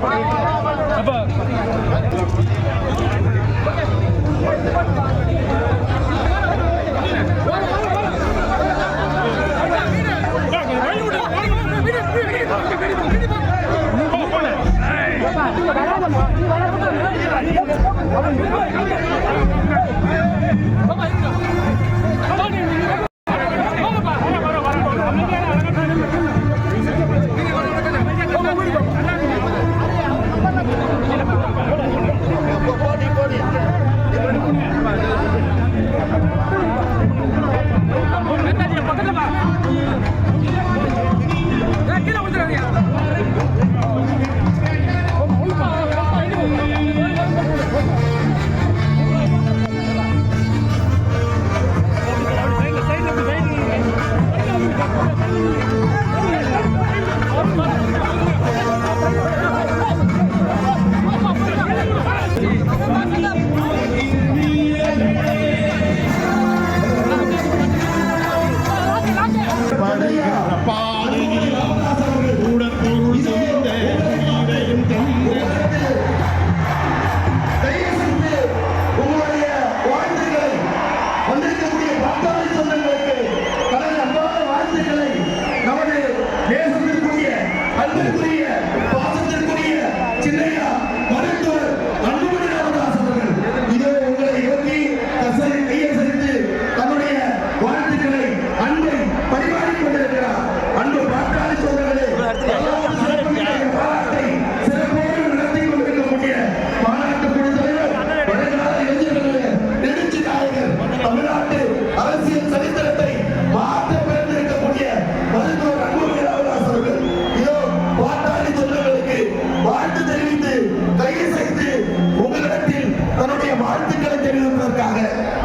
Come on, come on.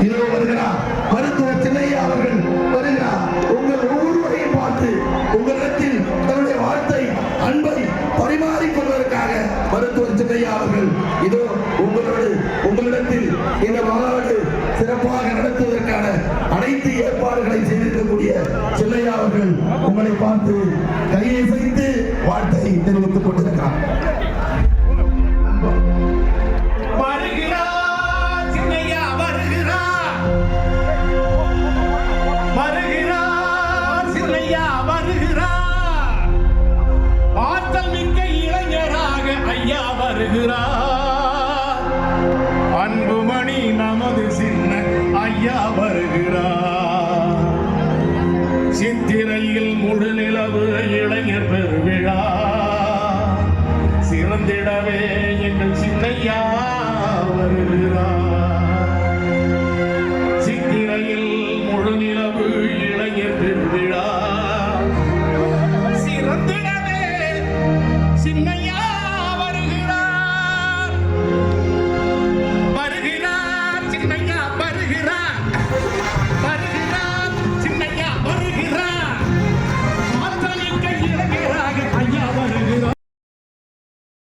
இதோ வருகிறார் மருத்துவர் சின்னையா அவர்கள் வருகிறார் உங்கள் ஒவ்வொருவரையும் பார்த்து உங்களிடத்தில் தன்னுடைய வாழ்த்தை அன்பை பரிமாறிக்கொள்வதற்காக மருத்துவர் சின்னையா அவர்கள் இதோ உங்களோடு உங்களிடத்தில் இந்த மாநாடு சிறப்பாக நடத்துவதற்கான அனைத்து ஏற்பாடுகளை செய்திருக்கக்கூடிய சின்னையா அவர்கள் உங்களை பார்த்து கையை செய்து வாழ்த்தை தெரிவித்தார் ஐயா வருகிறார். சித்திரையில் முழு நிலவு இளைஞர் பெருவிழா. சிறந்திடவே எங்கள் சின்னையா வருகிறார்.